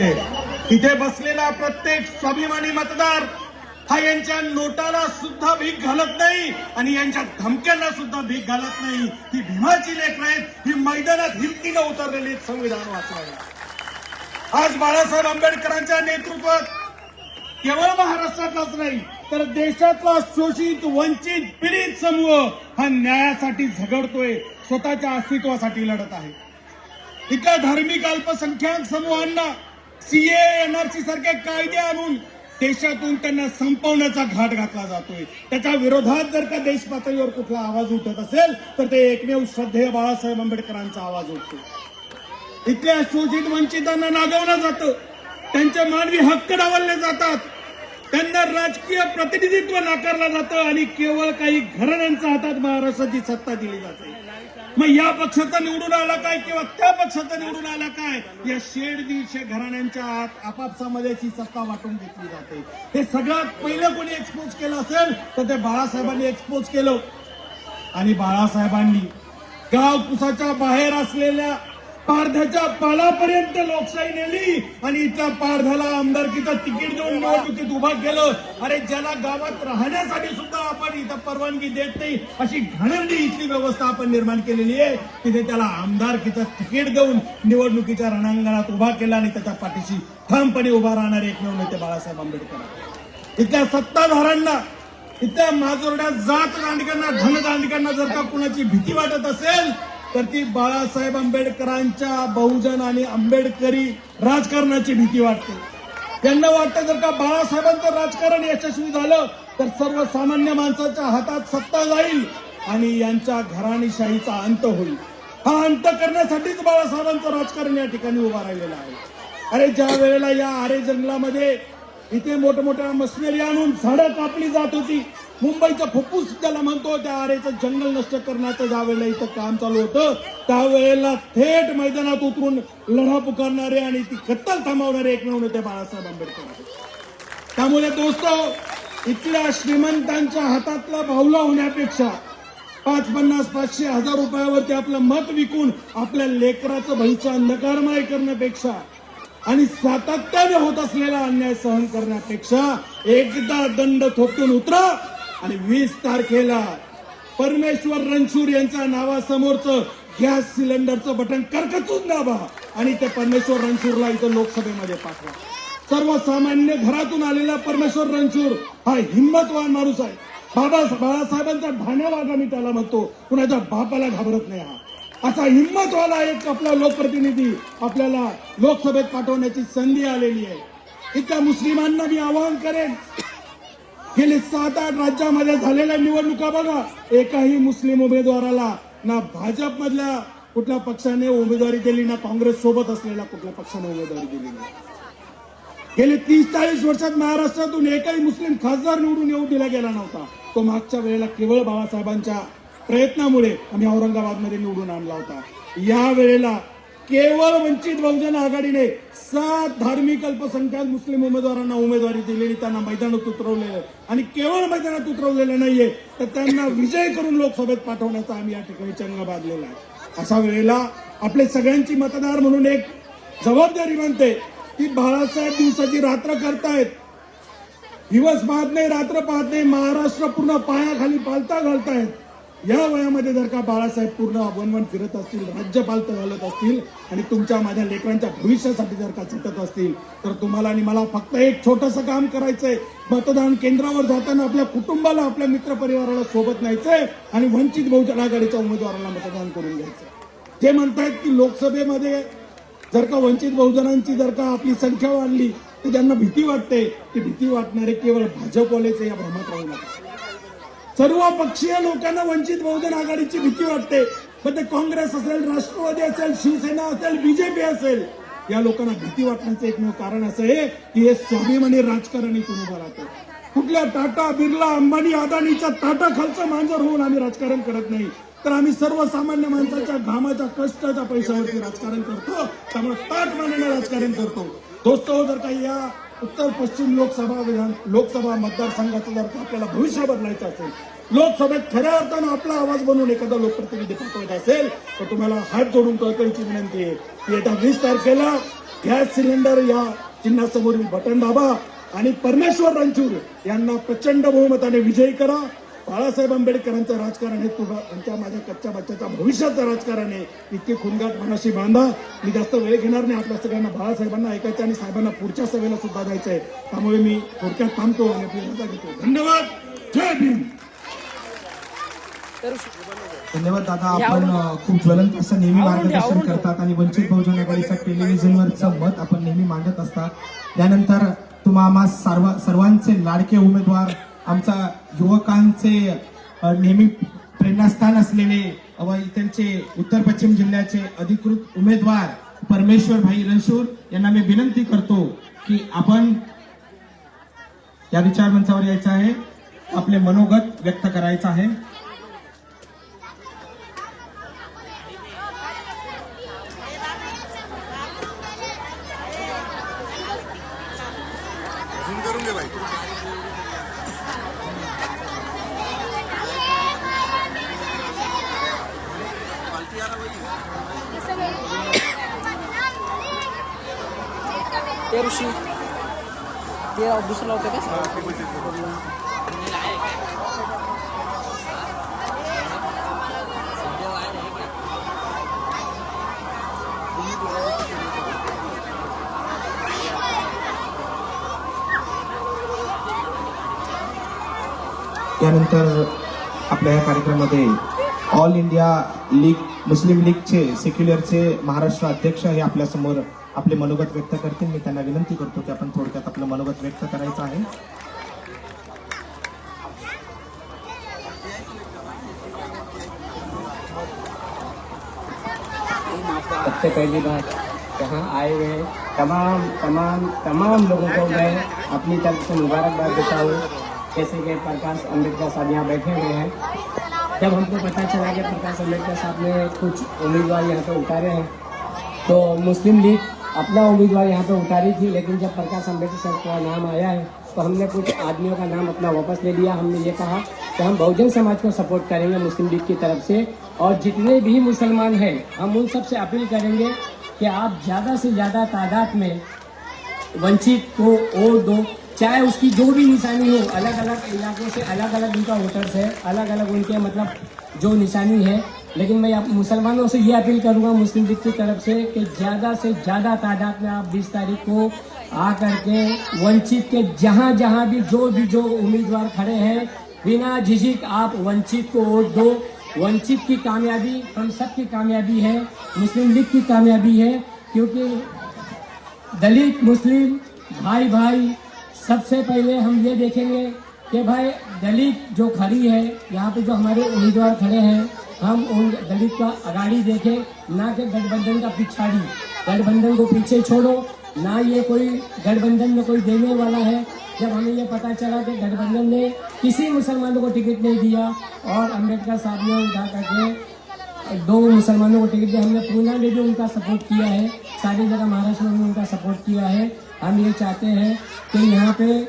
इथे बसलेला प्रत्येक स्वाभिमानी मतदार हा यांच्या नोटाला सुद्धा भीक घालत नाही आणि यांच्या धमक्यांना सुद्धा भीक घालत नाही. ही भीमाची लेख आहेत. ही मैदानात हिमतीनं उतरलेली संविधान वाचवायला. आज बाळासाहेब आंबेडकरांच्या नेतृत्वात केवळ महाराष्ट्रातलाच नाही तर देशातला शोषित वंचित पीडित समूह हा न्यायासाठी झगडतोय स्वतःच्या अस्तित्वासाठी लढत आहे. इथल्या धार्मिक अल्पसंख्याक समूहांना सीए एनआरसी सारखे कायदे आणून देशातून त्यांना संपवण्याचा घाट घातला जातोय. त्याच्या विरोधात जर का देश पातळीवर कुठला आवाज उठत असेल तर ते एकमेव श्रद्धेय बाळासाहेब आंबेडकरांचा आवाज उठतो. इथल्या शोषित वंचितांना नागवलं जातं. त्यांचे मानवी हक्क डावलले जातात. त्यांना राजकीय प्रतिनिधित्व नाकारलं जातं आणि केवळ काही घराण्यांच्या हातात महाराष्ट्राची सत्ता दिली जाते. मग या पक्षाचा निवडून आला काय किंवा त्या पक्षाचा निवडून आला काय? या शेड दीडशे घराण्यांच्या आत आपापसामध्ये ही सत्ता वाटून घेतली जाते. हे सगळ्यात पहिलं कोणी एक्सपोज केलं असेल तर ते बाळासाहेबांनी एक्सपोज केलं. आणि बाळासाहेबांनी गावकुसाच्या बाहेर असलेल्या पारध्याच्या पालापर्यंत लोकशाही नेली आणि इथल्या पारध्याला आमदारकीचं तिकीट देऊन निवडणुकीत उभा केलं? अरे ज्याला गावात राहण्यासाठी सुद्धा आपण इथं परवानगी देत नाही अशी घणरडी इथली व्यवस्था आपण निर्माण केलेली आहे. तिथे त्याला आमदारकीचं तिकीट देऊन निवडणुकीच्या रणांगणात उभा केला आणि त्याच्या पाठीशी ठामपणे उभा राहणारे एकमेव नेते बाळासाहेब आंबेडकर. इथल्या सत्ताधाऱ्यांना इथल्या माजोरड्या जात दांडकांना धनदांडकांना जर का कुणाची भीती वाटत असेल तर ती बाळासाहेब आंबेडकरांच्या बहुजन आणि आंबेडकरी राजकारणाची भीती वाटते. त्यांना वाटतं जर का बाळासाहेबांचं राजकारण यशस्वी झालं तर सर्वसामान्य माणसाच्या हातात सत्ता जाईल आणि यांच्या घराणीशाहीचा अंत होईल. हा अंत करण्यासाठीच बाळासाहेबांचं राजकारण या ठिकाणी उभा राहिलेलं आहे. अरे ज्या वेळेला या आरे जंगलामध्ये इथे मोठमोठ्या मशिनरी आणून झाडं कापली जात होती मुंबईचं फुफ्फुस ज्याला म्हणतो त्या आरेचं जंगल नष्ट करण्याचं ज्या वेळेला इथं काम चालू होतं त्यावेळेला थेट मैदानात उतरून लढा पुकारणारे आणि ती कत्तल थांबवणारे एकमेव नेते बाळासाहेब आंबेडकर त्यामुळे दोस्त इथल्या श्रीमंतांच्या हातातला भावला होण्यापेक्षा पाच पन्नास पाचशे हजार रुपयावरती आपलं मत विकून आपल्या लेकराचं भविष्य अंधकारमय करण्यापेक्षा आणि सातत्याने होत असलेला अन्याय सहन करण्यापेक्षा एकदा दंड थोपटून उतरा आणि वीस तारखेला परमेश्वर रणशूर यांच्या नावासमोरचं गॅस सिलेंडरचं बटन करकचून दाबा आणि ते परमेश्वर रणशूरला इथं लोकसभेमध्ये पाठवा. सर्वसामान्य घरातून आलेला परमेश्वर रणशूर हा हिंमतवान माणूस आहे. बाबा बाळासाहेबांचा ढाण्यावागा मी त्याला म्हणतो कुणाच्या बापाला घाबरत नाही हा. असा हिंमतवाला एक आपला लोकप्रतिनिधी आपल्याला लोकसभेत पाठवण्याची संधी आलेली आहे. इथल्या मुस्लिमांना मी आवाहन करेन गेले सात आठ राज्यामध्ये झालेल्या निवडणुका बघा. एकाही मुस्लिम उमेदवाराला ना भाजप मधल्या कुठल्या पक्षाने उमेदवारी दिली ना काँग्रेस सोबत असलेल्या कुठल्या पक्षाने उमेदवारी दिली नाही. गेले तीस चाळीस वर्षात महाराष्ट्रातून एकही मुस्लिम खासदार निवडून येऊ दिला गेला नव्हता. तो मागच्या वेळेला केवळ बाबासाहेबांच्या प्रयत्नामुळे आम्ही औरंगाबादमध्ये निवडून आणला होता. या वेळेला केवळ वंचित बहुजन आघाडीने सात धार्मिक अल्पसंख्याक मुस्लिम उमेदवारांना उमेदवारी दिलेली त्यांना मैदानात उतरवलेलं आणि केवळ मैदानात उतरवलेलं नाहीये तर त्यांना विजय करून लोकसभेत पाठवण्याचा आम्ही या ठिकाणी चंग बांधलेला आहे. अशा वेळेला आपले सगळ्यांची मतदार म्हणून एक जबाबदारी बनते की बाळासाहेब दिवसाची रात्र करतायत. दिवस पाहत नाही रात्र पाहत नाही महाराष्ट्र पूर्ण पायाखाली पालता घालतायत. या वयामध्ये जर का बाळासाहेब पूर्ण वनवन फिरत असतील राज्यपाल घालत असतील आणि तुमच्या माझ्या लेकरांच्या भविष्यासाठी जर का झटत असतील तर तुम्हाला आणि मला फक्त एक छोटंसं काम करायचंय. मतदान केंद्रावर जाताना आपल्या कुटुंबाला आपल्या मित्रपरिवाराला सोबत न्यायचंय आणि वंचित बहुजन आघाडीच्या उमेदवाराला मतदान करून घ्यायचं जे म्हणतायत की लोकसभेमध्ये जर का वंचित बहुजनांची जर का आपली संख्या वाढली तर त्यांना भीती वाटते. ती भीती वाटणारे केवळ भाजपवालेच या भ्रमात राहू लागतात सर्व पक्षीय लोकांना वंचित बहुजन आघाडीची भीती वाटते. पण ते काँग्रेस असेल राष्ट्रवादी असेल शिवसेना असेल बीजेपी असेल या लोकांना भीती वाटण्याचं एकमेव कारण असं आहे की हे स्वाभिमानी राजकारण उभं राहतं? कुठल्या टाटा बिर्ला अंबानी अदानीच्या टाटा खालचं मांजर होऊन आम्ही राजकारण करत नाही. तर आम्ही सर्वसामान्य माणसाच्या घामाच्या कष्टाच्या पैशावरती राजकारण करतो. त्यामुळे ताट मानाने राजकारण करतो. दोस्त हो, जर काही या उत्तर पश्चिम लोकसभा विधान लोकसभा मतदारसंघाचं जर आपल्याला भविष्य बदलायचं असेल लोकसभेत खऱ्या अर्थानं आपला आवाज बनवून एखादा लोकप्रतिनिधी पाठवायचा असेल तर तुम्हाला हात जोडून कळकळीची विनंती आहे की येत्या वीस तारखेला गॅस सिलेंडर या चिन्हासमोरील बटन दाबा आणि परमेश्वर रणचूर यांना प्रचंड बहुमताने विजयी करा. बाळासाहेब आंबेडकरांचं राजकारण हे तुझा तुमच्या माझ्या कच्च्या बच्च्याच्या भविष्याचं राजकारण आहे. इतके खुनगाट मनाशी बांधा. मी जास्त वेळ घेणार नाही आपल्या सगळ्यांना. बाळासाहेबांना ऐकायचं आणि साहेबांना पुढच्या सभेला सुद्धा जायचं आहे. त्यामुळे मी थोडक्यात थांबतो आणि आपली रजा घेतो. धन्यवाद. जय भीम. धन्यवाद दादा. आपण खूप ज्वलंत असं नेहमी मार्गदर्शन करतात आणि वंचित बहुजन आघाडीच्या टेलिव्हिजनवरचं मत आपण नेहमी मांडत असतात. त्यानंतर तुम्हा आम्हा सर्व सर्वांचे लाडके उमेदवार आमचा युवकांचे नेहमी प्रेरणास्थान असलेले व इतरचे उत्तर पश्चिम जिल्ह्याचे अधिकृत उमेदवार परमेश्वर भाई रणशूर यांना मी विनंती करतो की आपण या विचारमंचावर यायचं आहे आपले मनोगत व्यक्त करायचं आहे. ते ऋषी ते दुसरं लावते का त्यानंतर आपल्या या कार्यक्रमामध्ये ऑल इंडिया लीग मुस्लिम लीगचे सेक्युलरचे महाराष्ट्र अध्यक्ष हे आपल्यासमोर आपले मनोगत व्यक्त करतील. मी विनंती करतो की आपण मनोगत व्यक्त आहे. सबसे पहली बात यहाँ आए हुए तमाम तमाम तमाम लोगों को मैं अपनी तरफ़ से मुबारकबाद देता हूँ। जैसे कि प्रकाश अंबेडकर साहब यहाँ बैठे हुए हैं। जब हमको पता चला कि प्रकाश अंबेडकर साहब ने कुछ उम्मीदवार यहाँ पे उतारे हैं तो मुस्लिम लीग अपना उम्मीदवार यहाँ पे उतारी थी, लेकिन जब प्रकाश अंबेडकर सर का नाम आया है तो हमने कुछ आदमियों का नाम अपना वापस ले लिया। हमने ये कहा कि हम बहुजन समाज को सपोर्ट करेंगे मुस्लिम लीग की तरफ़ से, और जितने भी मुसलमान हैं, हम उन सबसे अपील करेंगे कि आप ज़्यादा से ज़्यादा तादाद में वंचित को वोट दो। चाहे उसकी जो भी निशानी हो अलग अलग इलाकों से अलग अलग उनका वोटर्स है अलग अलग उनके मतलब जो निशानी है लेकिन मैं आप मुसलमानों से ये अपील करूँगा मुस्लिम लीग की तरफ़ से कि ज़्यादा से ज़्यादा तादाद में आप 20 तारीख को आ करके वंचित के जहाँ जहाँ भी जो भी जो उम्मीदवार खड़े हैं, बिना झिझक आप वंचित को वोट दो। वंचित की कामयाबी, हम सब की कामयाबी है, मुस्लिम लीग की कामयाबी है, क्योंकि दलित, मुस्लिम भाई भाई सबसे पहले हम ये देखेंगे कि भाई दलित जो खड़ी है, यहाँ पे जो हमारे उम्मीदवार खड़े हैं हम उन दलित का अगाड़ी देखें, ना कि गठबंधन का पिछाड़ी। गठबंधन को पीछे छोड़ो, ना ये कोई गठबंधन में कोई देने वाला है। जब हमें ये पता चला कि गठबंधन ने किसी मुसलमानों को टिकट नहीं दिया और अंबेडकर साहब ने उठा करके दो मुसलमानों को टिकट दिया, हमने पूना में भी उनका सपोर्ट किया है, सारी जगह महाराष्ट्र में भी उनका सपोर्ट किया है। हम ये चाहते हैं कि यहाँ पे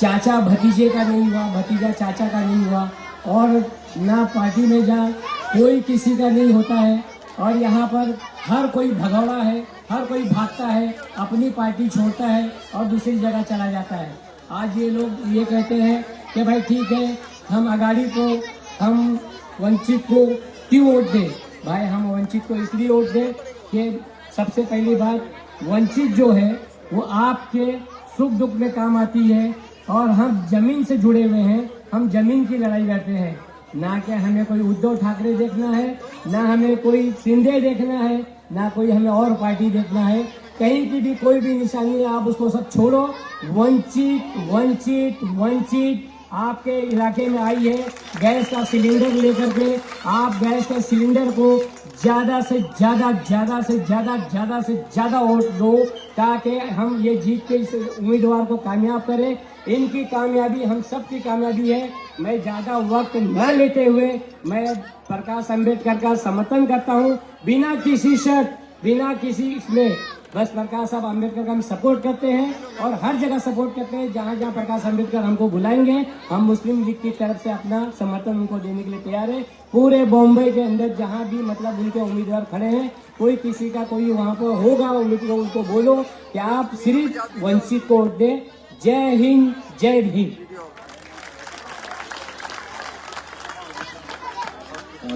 चाचा भतीजे का नहीं हुआ, भतीजा चाचा का नहीं हुआ और ना पार्टी में जा, कोई किसी का नहीं होता है। और यहाँ पर हर कोई भगौड़ा है, हर कोई भागता है, अपनी पार्टी छोड़ता है और दूसरी जगह चला जाता है। आज ये लोग ये कहते हैं कि भाई ठीक है, हम अगाड़ी को, हम वंचित को क्यों वोट दें? भाई, हम वंचित को इसलिए वोट दें कि सबसे पहली बात, वंचित जो है, वो आपके सुख दुख में काम आती है और हम ज़मीन से जुड़े हुए हैं, हम ज़मीन की लड़ाई लड़ते हैं। ना कि हमें कोई उद्धव ठाकरे देखना है, ना हमें कोई सिंधे देखना है, ना कोई हमें और पार्टी देखना है। कहीं की भी कोई भी निशानी है, आप उसको सब छोड़ो। वंचित वंचित वंचित आपके इलाके में आई है गैस का सिलेंडर लेकर के। आप गैस का सिलेंडर को ज़्यादा से ज़्यादा ज़्यादा से ज़्यादा ज़्यादा से ज़्यादा वोट दो, ताकि हम ये जीत के इस उम्मीदवार को कामयाब करें। इनकी कामयाबी, हम सब की कामयाबी है। मैं ज़्यादा वक्त न लेते हुए मैं प्रकाश अंबेडकर का समर्थन करता हूँ। बिना किसी शर्त, बिना किसी इसमें, बस प्रकाश साहब अंबेडकर का हम सपोर्ट करते हैं और हर जगह सपोर्ट करते हैं। जहाँ जहाँ प्रकाश अंबेडकर हमको बुलाएँगे, हम मुस्लिम लीग की तरफ़ से अपना समर्थन उनको देने के लिए तैयार है। पूरे बॉम्बे के अंदर जहाँ भी मतलब उनके उम्मीदवार खड़े हैं, कोई किसी का कोई वहाँ पर होगा उम्मीदवार उनको बोलो कि आप सिर्फ़ वंचित को वोट दें। जय हिंद जय भीम।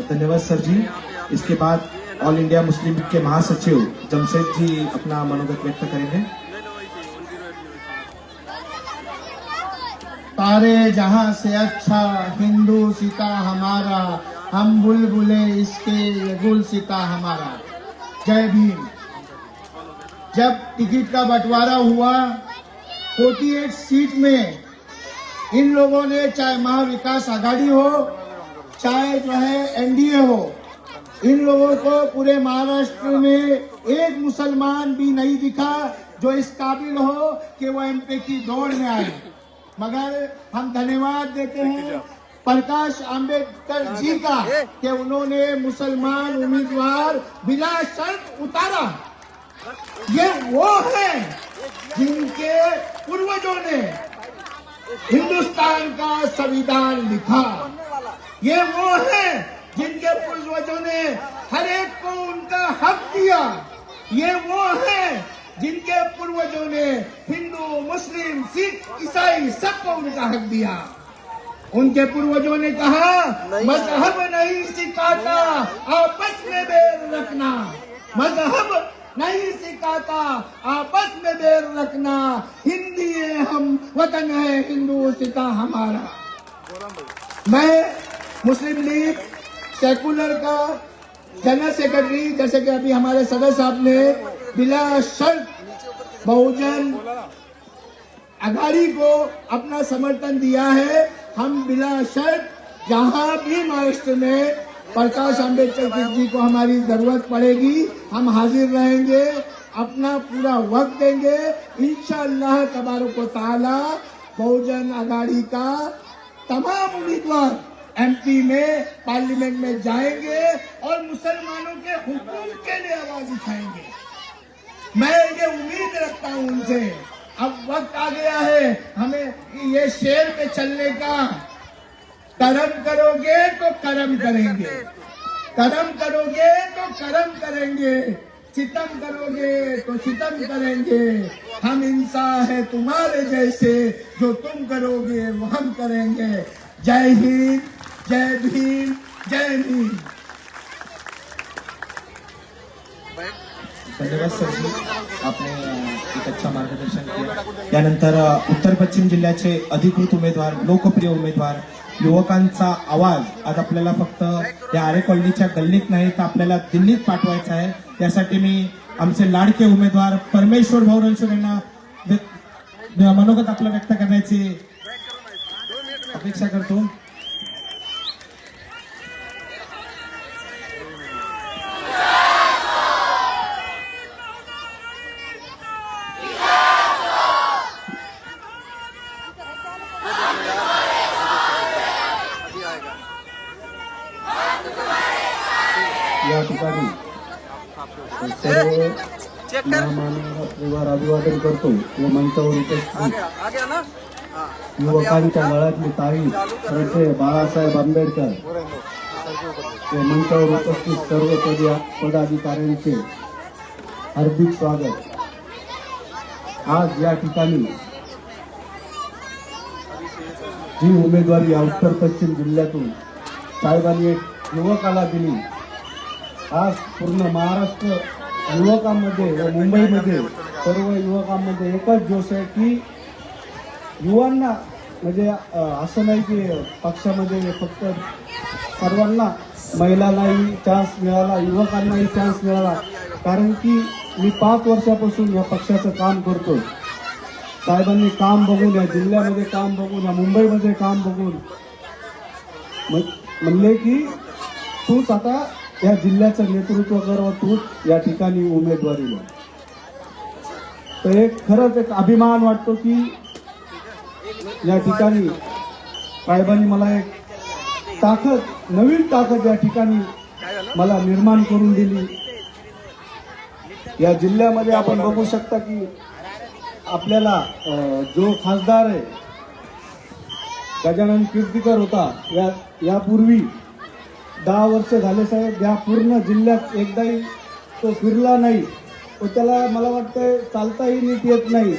धन्यवाद सर जी। इसके बाद ऑल इंडिया मुस्लिम लीग के महासचिव जमशेद जी अपना मनोगत व्यक्त करेंगे। तारे जहाँ से अच्छा हिंदू सीता हमारा हम बुलबुले इसके ये गुल सीता हमारा। जय भीम। जब टिकट का बंटवारा हुआ 48 सीट में। इन लोगों ने चाहे महाविकास आघाड़ी हो चाहे जो है एनडीए हो इन लोगों को पूरे महाराष्ट्र में एक मुसलमान भी नहीं दिखा जो इस काबिल हो कि वो एमपी की दौड़ में आए। मगर हम धन्यवाद देते हैं प्रकाश आंबेडकर जी का कि उन्होंने मुसलमान उम्मीदवार बिना शर्त उतारा। ये वो है जिनके पूर्वजों ने हिंदुस्तान का संविधान लिखा। ये वो है जिनके पूर्वजों ने हर एक को उनका हक दिया। ये वो है जिनके पूर्वजों ने हिंदू मुस्लिम सिख ईसाई सबको उनका हक दिया। उनके पूर्वजों ने कहा मज़हब नहीं सिखाता आपस में बैर रखना। मज़हब नहीं सिखाता आपस में बैर रखना हिंदी है हम वतन है सिता हमारा। मैं मुस्लिम लीग सेकुलर का जनरल सेक्रेटरी, जैसे कि अभी हमारे सदर साहब ने बिला शर्त बहुजन अघाड़ी को अपना समर्थन दिया है। हम बिला शर्त जहाँ भी महाराष्ट्र में प्रकाश अंबेडकर जी को हमारी ज़रूरत पड़ेगी, हम हाजिर रहेंगे, अपना पूरा वक्त देंगे। इंशाअल्लाह तबारक व ताला बहुजन अघाड़ी का तमाम उम्मीदवार एमपी में, पार्लियामेंट में जाएँगे और मुसलमानों के हुकूम के लिए आवाज़ उठाएँगे। मैं ये उम्मीद रखता हूँ उनसे। अब वक्त आ गया है हमें ये शेर पे चलने का। कर्म करोगे तो कर्म करेंगे। कर्म करोगे तो कर्म करेंगे। सितम करोगे तो सितम करेंगे। हम इंसान है तुम्हारे जैसे, जो तुम करोगे वो हम करेंगे। जय हिंद, जय भीम जय भीम। धन्यवाद सर जी, आपने एक अच्छा मार्गदर्शन किया। उत्तर पश्चिम जिल्ह्याचे अधिकृत उमेदवार, लोकप्रिय उमेदवार युवकांचा आवाज आज आपल्याला फक्त या आरे कॉलनीच्या गल्लीत नाही तर आपल्याला दिल्लीत पाठवायचा आहे. यासाठी मी आमचे लाडके उमेदवार परमेश्वर भाऊ रणशोर यांना मनोगत आपलं व्यक्त करण्याची अपेक्षा करतो या ठिकाणी सर्व अभिवादन करतो व मंचावर उपस्थित युवकांच्या गळ्यातली ताळी श्रद्धे बाळासाहेब आंबेडकर. व मंचावर उपस्थित सर्व पदी पदाधिकाऱ्यांचे हार्दिक स्वागत. आज या ठिकाणी जी उमेदवारी या उत्तर पश्चिम जिल्ह्यातून साहेबांनी एक युवकाला दिली. आज पूर्ण महाराष्ट्र युवकांमध्ये व मुंबईमध्ये सर्व युवकांमध्ये एकच जोश आहे की युवांना म्हणजे असं नाही की पक्षामध्ये फक्त सर्वांना महिलांनाही चान्स मिळाला युवकांनाही चान्स मिळाला. कारण की मी पाच वर्षापासून या पक्षाचं काम करतो साहेबांनी काम बघून या जिल्ह्यामध्ये काम बघून या मुंबईमध्ये काम बघून म्हण- म्हणले की तूच आता या जिल्ह्याचं नेतृत्व कर तू या ठिकाणी उमेदवारी तर एक खरंच एक अभिमान वाटतो की या ठिकाणी साहेबांनी मला एक ताकद नवीन ताकद या ठिकाणी मला निर्माण करून दिली. या जिल्ह्यामध्ये आपण बघू शकता की आपल्याला जो खासदार आहे गजानन कीर्तीकर होता या यापूर्वी दहा वर्ष झाले साहेब या पूर्ण जिल्ह्यात एकदाही तो फिरला नाही. व त्याला मला वाटतं चालताही नीट येत नाही.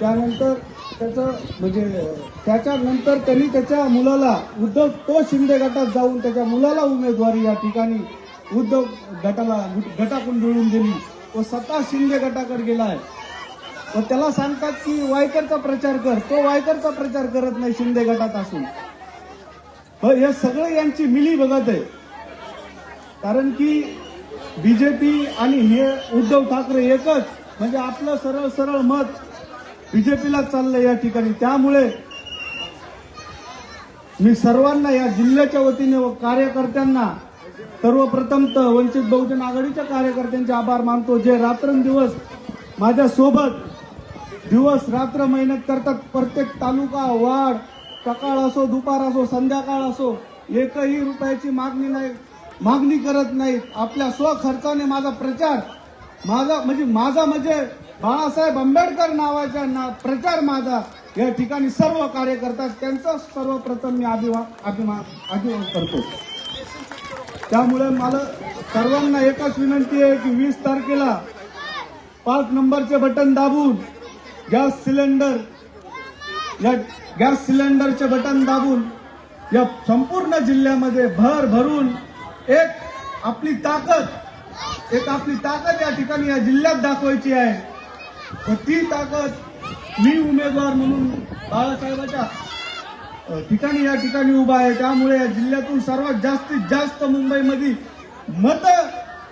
त्यानंतर त्याचं म्हणजे त्याच्यानंतर त्यांनी त्याच्या मुलाला उद्धव तो शिंदे गटात जाऊन त्याच्या मुलाला उमेदवारी या ठिकाणी उद्धव गटाला गटाकडून मिळवून दिली. व स्वतः शिंदे गटाकडे गेलाय. व त्याला सांगतात की वायकरचा प्रचार कर. तो वायकरचा प्रचार करत नाही शिंदे गटात असून. हो, पण हे सगळं यांची मिली बघत आहे. कारण की बीजेपी आणि हे उद्धव ठाकरे एकच म्हणजे आपलं सरळ सरळ मत बीजेपीला चाललंय या ठिकाणी. त्यामुळे मी सर्वांना या जिल्ह्याच्या वतीने व कार्यकर्त्यांना सर्वप्रथम तर वंचित बहुजन आघाडीच्या कार्यकर्त्यांचे आभार मानतो. जे रात्रंदिवस माझ्या सोबत दिवस रात्र मेहनत करतात. प्रत्येक तालुका वार्ड सकाळ असो दुपार असो संध्याकाळ असो एकही रुपयाची मागणी नाही मागणी करत नाहीत. आपल्या स्वखर्चाने माझा प्रचार माझा म्हणजे माझा म्हणजे बाळासाहेब आंबेडकर नावाच्या ना प्रचार माझा. या ठिकाणी सर्व कार्यकर्ता त्यांचा सर्वप्रथम मी अभिमान अभिमान अभिमान करतो. त्यामुळे मला सर्वांना एकच विनंती आहे की वीस तारखेला पाच नंबरचे बटन दाबून गॅस सिलेंडर या गॅस सिलेंडरचे बटन दाबून या संपूर्ण जिल्ह्यामध्ये भर भरून एक आपली ताकद एक आपली ताकद या ठिकाणी या जिल्ह्यात दाखवायची आहे. व ती ताकद मी उमेदवार म्हणून बाळासाहेबाच्या ठिकाणी या ठिकाणी उभा आहे. त्यामुळे या जिल्ह्यातून सर्वात जास्तीत जास्त मुंबईमध्ये मत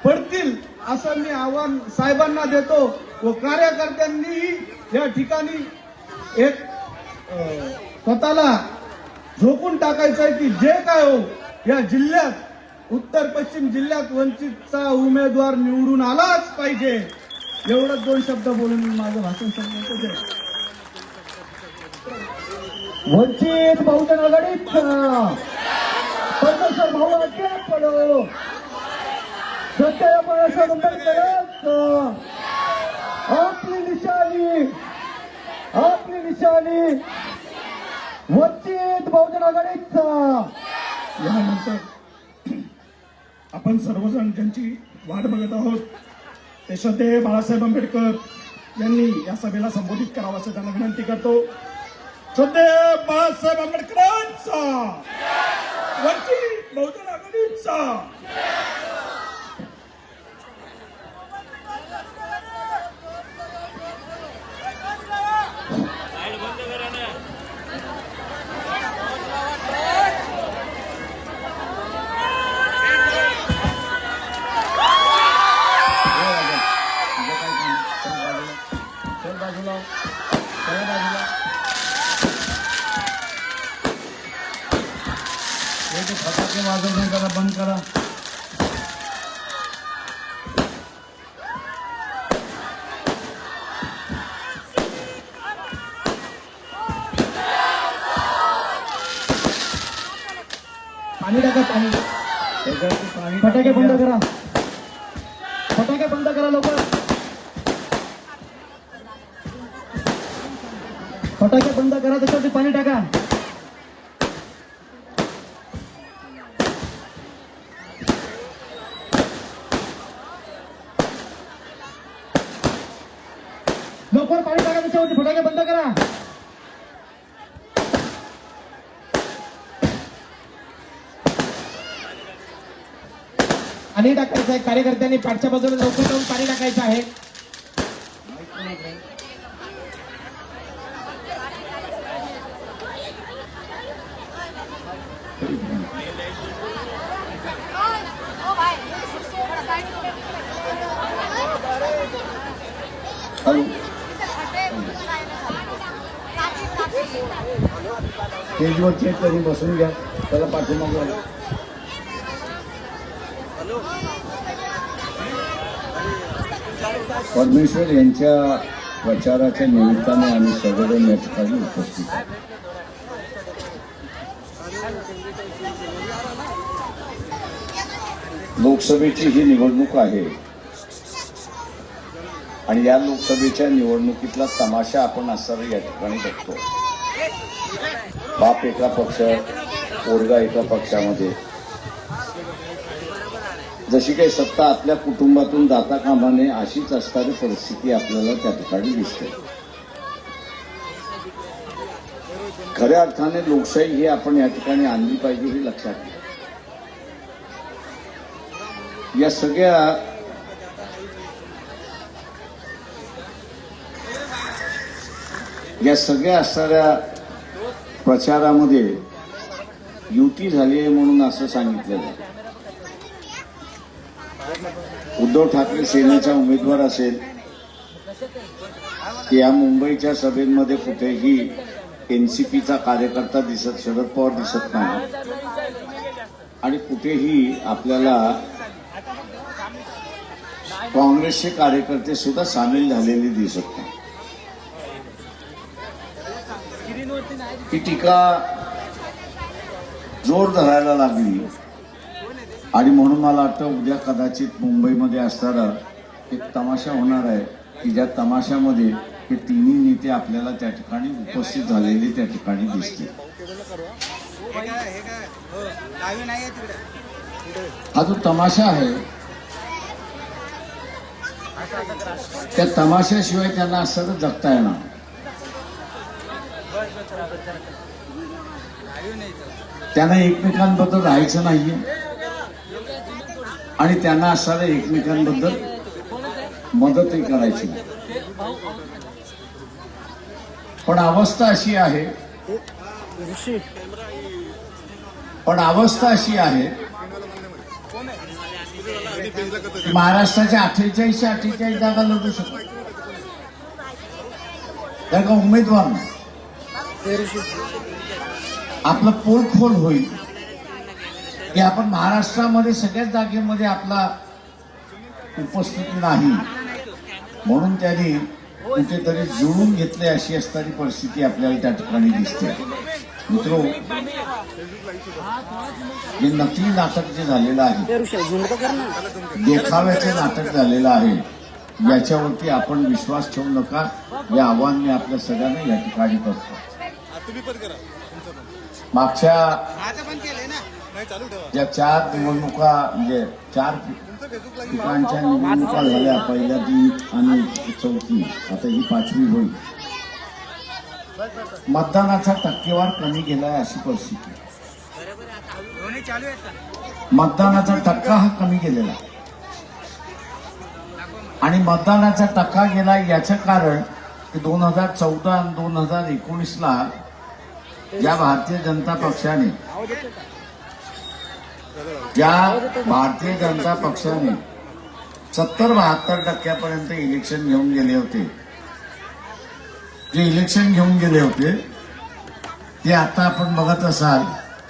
पडतील असं मी आव्हान साहेबांना देतो व कार्यकर्त्यांनीही या ठिकाणी एक स्वतःला झोकून टाकायचं आहे की जे काय हो या जिल्ह्यात उत्तर पश्चिम जिल्ह्यात वंचितचा उमेदवार निवडून आलाच पाहिजे. एवढंच दोन शब्द बोलून मी माझं भाषण संपवतो वंचित बहुजन आघाडीत परमेश्वर भाऊ आगे पडो. सत्य महाराष्ट्र आंबेडकरच आपली निशाणी आपली निशाणी. वंचित बहुजन आघाडीचा. यानंतर आपण सर्वजण ज्यांची वाट बघत आहोत. ते बाळासाहेब आंबेडकर यांनी या सभेला संबोधित करावं असं त्यांना विनंती करतो. श्रद्धेय बाळासाहेब आंबेडकरांचा. वंचित बहुजन आघाडीचा. फटाके बंद करा. फटाके बंद करा लवकर. फटाके बंद करा त्याच्यावरती पाणी टाका लवकर पाणी टाका त्याच्यावरती फटाके बंद करा पाणी टाकायचं आहे कार्यकर्त्यांनी पाठच्या बाजूला लवकर जाऊन पाणी टाकायचं आहे. स्टेजवरचे तरी बसून घ्या. त्याला पाठीमागं परमेश्वर यांच्या प्रचाराच्या निमित्ताने आम्ही सगळे या ठिकाणी उपस्थित आहोत. लोकसभेची ही निवडणूक आहे. आणि या लोकसभेच्या निवडणुकीतला तमाशा आपण असं या ठिकाणी बघतो. बाप एका पक्ष पोरगा एका पक्षामध्ये. जशी काही सत्ता आपल्या कुटुंबातून जाता कामा नये अशीच असणारी परिस्थिती आपल्याला त्या ठिकाणी दिसते. खऱ्या अर्थाने लोकशाही ही आपण या ठिकाणी आणली पाहिजे हे लक्षात घ्या. या सगळ्या या सगळ्या असणाऱ्या प्रचारामध्ये युती झाली आहे म्हणून असं सांगितलं जातं उद्धव ठाकरे सेनेचा उमेदवार असेल या मुंबईच्या सभेमध्ये कुठेही एन सी पीचा कार्यकर्ता दिसत शरद पवार दिसत नाही. आणि कुठेही आपल्याला काँग्रेसचे कार्यकर्ते सुद्धा सामील झालेले दिसत नाही. ही टीका जोर धरायला लागली. आणि म्हणून मला वाटतं उद्या कदाचित मुंबईमध्ये असणारा एक तमाशा होणार आहे की ज्या तमाशामध्ये हे तिन्ही नेते आपल्याला त्या ठिकाणी उपस्थित झालेले त्या ठिकाणी दिसतील. हा जो तमाशा आहे त्या तमाशाशिवाय त्यांना असं जगता येणार. त्यांना एकमेकांबद्दल राहायचं नाहीये. आणि त्यांना असणाऱ्या एकमेकांबद्दल मदतही करायची. पण अवस्था अशी आहे पण अवस्था अशी आहे महाराष्ट्राच्या अठ्ठेचाळीसशे अठ्ठेचाळीस जागा लढू शकतो. त्या का उमेदवार नाही. आपलं पोर्ट खोल होईल. की आपण महाराष्ट्रामध्ये सगळ्याच जागेमध्ये आपला उपस्थिती नाही. म्हणून त्यांनी कुठेतरी जुळून घेतले अशी असणारी परिस्थिती आपल्याला त्या ठिकाणी दिसते. मित्रो हे नकली नाटक जे झालेलं आहे देखाव्याचे नाटक झालेलं आहे याच्यावरती आपण विश्वास ठेवू नका. या आव्हान मी आपल्या सगळ्यांना या ठिकाणी करतो. मागच्या ज्या चार निवडणुका म्हणजे चार ठिकाणच्या निवडणुका झाल्या पहिल्या तीन आणि चौथी. आता ही पाचवी होईल. मतदानाचा टक्केवार कमी गेलाय अशी परिस्थिती. मतदानाचा टक्का हा कमी गेलेला. आणि मतदानाचा टक्का गेला याचं कारण की दोन हजार चौदा आणि दोन हजार एकोणीसला ज्या भारतीय जनता पक्षाने ज्या भारतीय जनता पक्षाने सत्तर बहात्तर टक्क्यापर्यंत इलेक्शन घेऊन गेले होते. जे इलेक्शन घेऊन गेले होते ते आता आपण बघत असाल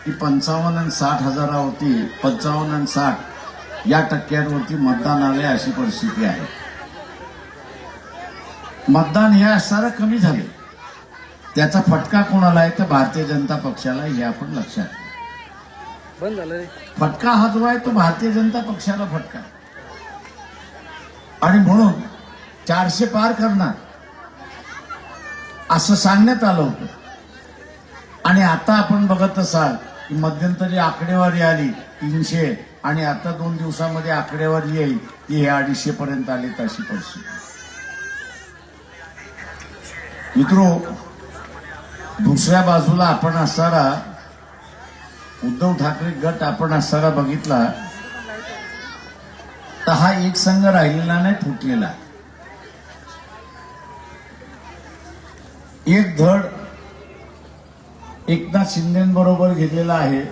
की पंचावन्न आणि साठ हजारावरती पंचावन्न आणि साठ या टक्क्यांवरती मतदान आले अशी परिस्थिती आहे. मतदान हे असणारं कमी झाले. त्याचा फटका कोणाला आहे? तर भारतीय जनता पक्षाला हे आपण लक्षात घ्या. बंद झालं रे. फटका हा जो आहे तो भारतीय जनता पक्षाला फटका. आणि म्हणून चारशे पार करणार. असं सांगण्यात आलं होतं. आणि आता आपण बघत असाल की मध्यंतरी आकडेवारी आली तीनशे आणि आता दोन दिवसामध्ये आकडेवारी येईल की हे अडीचशे पर्यंत आले तशी परिस्थिती. मित्रो दुसऱ्या बाजूला आपण असणारा उद्धव ठाकरे गट आपण असताना बघितला. तर हा एक संघ राहिलेला नाही फुटलेला. एक धड एकनाथ शिंदेबरोबर घेतलेला आहे.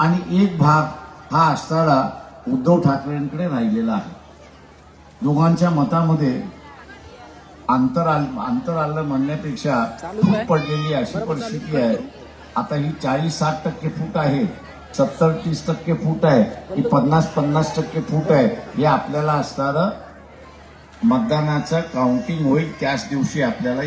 आणि एक भाग हा असताना उद्धव ठाकरेंकडे राहिलेला आहे. दोघांच्या मतामध्ये अंतर आल अंतर आलं म्हणण्यापेक्षा पडलेली अशी परिस्थिती आहे. आता ही चाळीस साठ टक्के फूट आहे सत्तर तीस टक्के फूट आहे ही पन्नास पन्नास टक्के फूट आहे हे आपल्याला असणारं मतदानाचं काउंटिंग होईल त्याच दिवशी आपल्याला